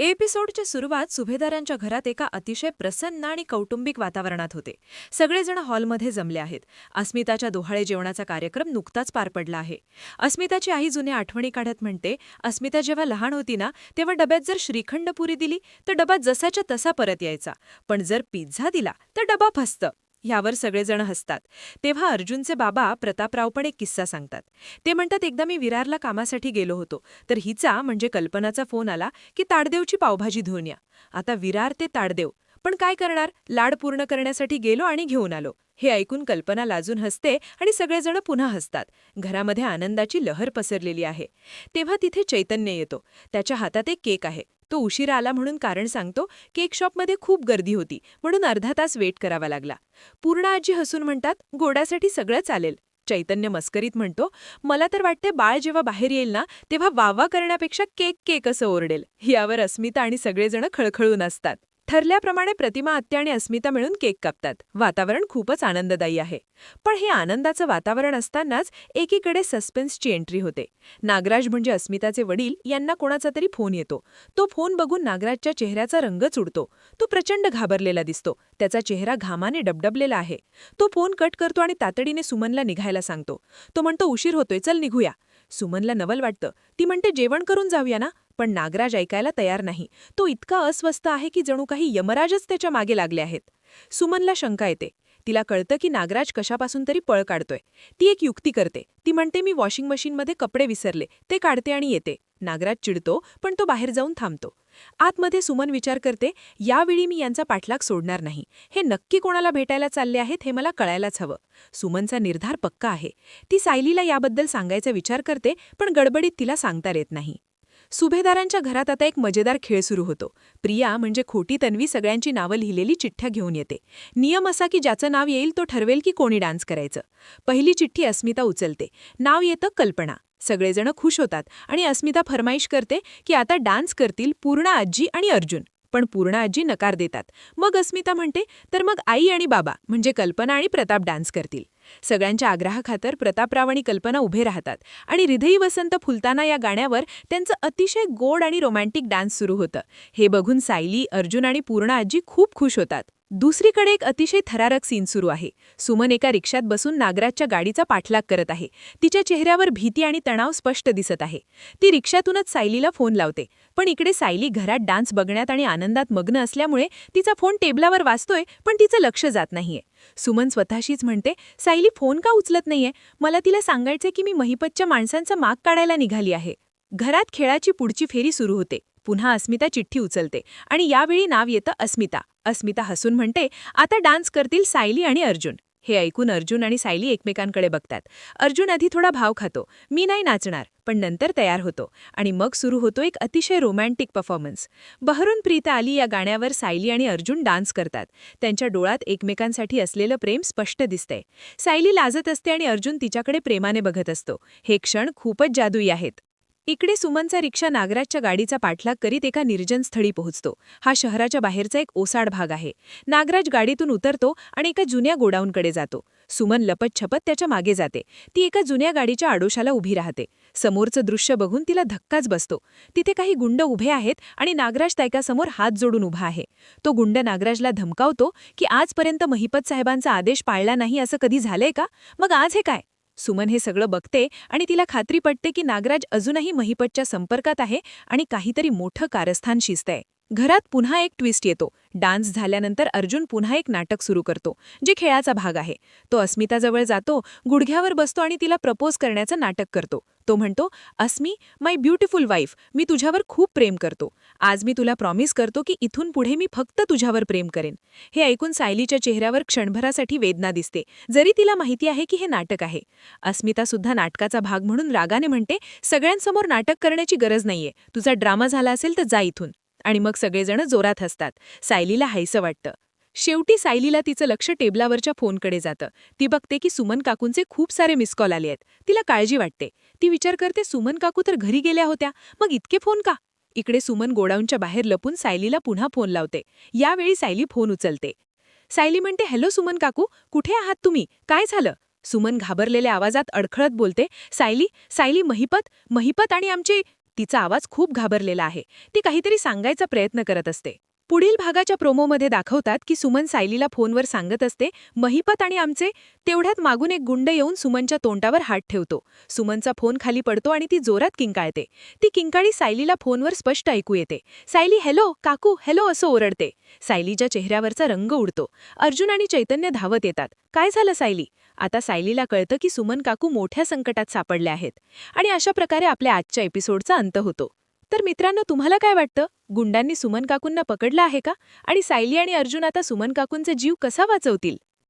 एपिसोडची सुरुवात सुभेदारांच्या घरात एका अतिशय प्रसन्न आणि कौटुंबिक वातावरणात होते. सगळेजण हॉलमध्ये जमले आहेत. अस्मिताच्या दोहाळे जेवणाचा कार्यक्रम नुकताच पार पडला आहे. अस्मिताची आई जुन्या आठवणी काढत म्हणते अस्मिता जेव्हा लहान होती ना तेव्हा डब्यात जर श्रीखंड पुरी दिली तर डबा जसाच्या तसा परत यायचा. पण जर पिझ्झा दिला तर डबा फसतं. ह्यावर सगळेजण हसतात. तेव्हा अर्जुनचे बाबा प्रतापराव पण एक किस्सा सांगतात. ते म्हणतात एकदा मी विरारला कामासाठी गेलो होतो तर हिचा म्हणजे कल्पनाचा फोन आला की ताडदेवची पावभाजी धुवून या. आता विरार ते ताडदेव. पण काय करणार? लाड पूर्ण करण्यासाठी गेलो आणि घेऊन आलो. हे ऐकून कल्पना लाजून हसते आणि सगळेजण पुन्हा हसतात. घरामध्ये आनंदाची लहर पसरलेली आहे. तेव्हा तिथे चैतन्य येतो. त्याच्या हातात एक केक आहे. तो उशिरा आला म्हणून कारण सांगतो केक शॉपमध्ये खूप गर्दी होती म्हणून अर्धा तास वेट करावा लागला. पूर्ण आजी हसून म्हणतात गोडासाठी सगळं चालेल. चैतन्य मस्करीत म्हणतो मला तर वाटते बाळ जेव्हा बाहेर येईल ना तेव्हा वावा करण्यापेक्षा केक केक असं ओरडेल. यावर अस्मिता आणि सगळेजण खळखळून असतात. ठरल्याप्रमाणे प्रतिमा आत्या आणि अस्मिता मिळून केक कापतात. वातावरण खूपच आनंददायी आहे. पण हे आनंदाचं वातावरण असतानाच एकीकडे सस्पेन्सची एंट्री होते. नागराज म्हणजे अस्मिताचे वडील यांना कोणाचा तरी फोन येतो. तो फोन बघून नागराजच्या चेहऱ्याचा रंगच उडतो तो प्रचंड घाबरलेला दिसतो. त्याचा चेहरा घामाने डबडबलेला आहे. तो फोन कट करतो आणि तातडीने सुमनला निघायला सांगतो. तो म्हणतो उशीर होतोय चल निघूया. सुमनला नवल वाटतं. ती म्हणते जेवण करून जाऊया ना? पण नागराज ऐकायला तयार नाही. तो इतका अस्वस्थ आहे की जणू काही यमराजच त्याच्यामागे लागले आहेत. सुमनला शंका येते. तिला कळतं की नागराज कशापासून तरी पळ काढतोय. ती एक युक्ती करते. ती म्हणते मी वॉशिंग मशीनमध्ये कपडे विसरले. ते काढते आणि येते. नागराज चिडतो पण तो बाहेर जाऊन थांबतो. आतमध्ये सुमन विचार करते यावेळी मी यांचा पाठलाग सोडणार नाही. हे नक्की कोणाला भेटायला चालले आहेत हे मला कळायलाच हवं. सुमनचा निर्धार पक्का आहे. ती सायलीला याबद्दल सांगायचा विचार करते पण गडबडीत तिला सांगता येत नाही. सुभेदारांच्या घरात आता एक मजेदार खेळ सुरू होतो. प्रिया म्हणजे खोटी तन्वी सगळ्यांची नावं लिहिलेली चिठ्ठ्या घेऊन येते. नियम असा की ज्याचं नाव येईल तो ठरवेल की कोणी डान्स करायचं. पहिली चिठ्ठी अस्मिता उचलते. नाव येतं कल्पना. सगळेजण खुश होतात आणि अस्मिता फरमाईश करते की आता डान्स करतील पूर्ण आजी आणि अर्जुन. पण पूर्ण आजी नकार देतात. मग अस्मिता म्हणते तर मग आई आणि बाबा म्हणजे कल्पना आणि प्रताप डान्स करतील. सगळ्यांच्या आग्रहाखातर प्रतापराव आणि कल्पना उभे राहतात आणि हृदयी वसंत फुलताना या गाण्यावर त्यांचं अतिशय गोड आणि रोमॅन्टिक डान्स सुरू होतं. हे बघून सायली अर्जुन आणि पूर्ण आजी खूप खुश होतात. दुसरीकडे एक अतिशय थरारक सीन सुरू आहे. सुमन एका रिक्षात बसून नागराजच्या गाडीचा पाठलाग करत आहे. तिच्या चेहऱ्यावर भीती आणि तणाव स्पष्ट दिसत आहे. ती रिक्षातूनच सायलीला फोन लावते. पण इकडे सायली घरात डान्स बघण्यात आणि आनंदात मग्न असल्यामुळे तिचा फोन टेबलावर वाचतोय पण तिचं लक्ष जात नाहीये. सुमन स्वतःशीच म्हणते सायली फोन का उचलत नाहीये? मला तिला सांगायचंय की मी महिपतच्या माणसांचा माग काढायला निघाली आहे. घरात खेळाची पुढची फेरी सुरू होते. पुन्हा अस्मिता चिठ्ठी उचलते. आणि यावेळी नाव येतं अस्मिता. अस्मिता हसून म्हणते आता डान्स करतील सायली आणि अर्जुन. हे ऐकून अर्जुन आणि सायली एकमेकांकडे बघतात. अर्जुन आधी थोडा भाव खातो. मी नाही नाचणार पण नंतर तयार होतो. आणि मग सुरू होतो एक अतिशय रोमॅन्टिक परफॉर्मन्स. बहरून प्रीता आली या गाण्यावर सायली आणि अर्जुन डान्स करतात. त्यांच्या डोळ्यात एकमेकांसाठी असलेलं प्रेम स्पष्ट दिसतंय. सायली लाजत असते आणि अर्जुन तिच्याकडे प्रेमाने बघत असतो. हे क्षण खूपच जादुई आहेत. इकडे सुमनचा रिक्षा नागराजच्या गाडीचा पाठलाग करीत एका निर्जन स्थळी पोहोचतो. हा शहराच्या बाहेरचा एक ओसाड भाग आहे. नागराज गाडीतून उतरतो आणि एका जुन्या गोडाऊनकडे जातो. सुमन लपत छपत त्याच्यामागे जाते. ती एका जुन्या गाडीच्या आडोशाला उभी राहते. समोरचं दृश्य बघून तिला धक्काच बसतो. तिथे काही गुंड उभे आहेत आणि नागराज त्याच्यासमोर हात जोडून उभा आहे. तो गुंड नागराजला धमकावतो की आजपर्यंत महिपत साहेबांचा आदेश पाळला नाही असं कधी झालंय का? मग आज हे काय? सुमन हे सगळं बघते आणि तिला खात्री पटते की नागराज अजूनही महिपतच्या संपर्कात आहे आणि काहीतरी मोठं कारस्थान शिजतंय. घरात पुन्हा एक ट्विस्ट येतो. डान्स झाल्यानंतर अर्जुन पुन्हा एक नाटक सुरू करतो जे खेळाचा भाग आहे. तो अस्मिताजवळ जातो गुडघ्यावर बसतो आणि तिला प्रपोज करण्याचं नाटक करतो. तो म्हणतो अस्मी माय ब्युटिफुल वाईफ मी तुझ्यावर खूप प्रेम करतो. आज मी तुला प्रॉमिस करतो की इथून पुढे मी फक्त तुझ्यावर प्रेम करेन. हे ऐकून सायलीच्या चेहऱ्यावर क्षणभरासाठी वेदना दिसते. जरी तिला माहिती आहे की हे नाटक आहे. अस्मिता सुद्धा नाटकाचा भाग म्हणून रागाने म्हणते सगळ्यांसमोर नाटक करण्याची गरज नाहीये. तुझा ड्रामा झाला असेल तर जा इथून. आणि मग सगळेजण जोरात हसतात. सायलीला हायसं वाटतं. शेवटी सायलीला तिचं लक्ष टेबलावरच्या फोनकडे जातं. ती बघते की सुमन काकूंचे खूप सारे मिस कॉल आले आहेत. तिला काळजी वाटते. ती विचार करते सुमन काकू तर घरी गेल्या होत्या. मग इतके फोन का? इकडे सुमन गोडाऊनच्या बाहेर लपून सायलीला पुन्हा फोन लावते. यावेळी सायली फोन उचलते. सायली म्हणते हॅलो सुमन काकू कुठे आहात तुम्ही? काय झालं? सुमन घाबरलेल्या आवाजात अडखळत बोलते सायली सायली महिपत महिपत आणि आमचे तिचा आवाज खूप घाबरलेला आहे. ती काहीतरी सांगायचा प्रयत्न करत असते. पुढील भागाच्या प्रोमोमध्ये दाखवतात की सुमन सायलीला फोनवर सांगत असते महिपत आणि आमचे तेवढ्यात मागून एक गुंड येऊन सुमनच्या तोंडावर हात ठेवतो. सुमनचा फोन खाली पडतो आणि ती जोरात किंकाळते. ती किंकाळी सायलीला फोनवर स्पष्ट ऐकू येते. सायली हॅलो काकू हॅलो असं ओरडते. सायलीच्या चेहऱ्यावरचा रंग उडतो. अर्जुन आणि चैतन्य धावत येतात. काय झालं सायली? आता सायलीला कळतं की सुमन काकू मोठ्या संकटात सापडले आहेत आणि अशा प्रकारे आपल्या आजच्या एपिसोडचा अंत होतो. तर मित्रांनो तुम्हाला काय वाटतं? गुंडांनी सुमन काकूंना पकडलं आहे का? आणि सायली आणि अर्जुन आता सुमन काकूंचा जीव कसा वाचवतील?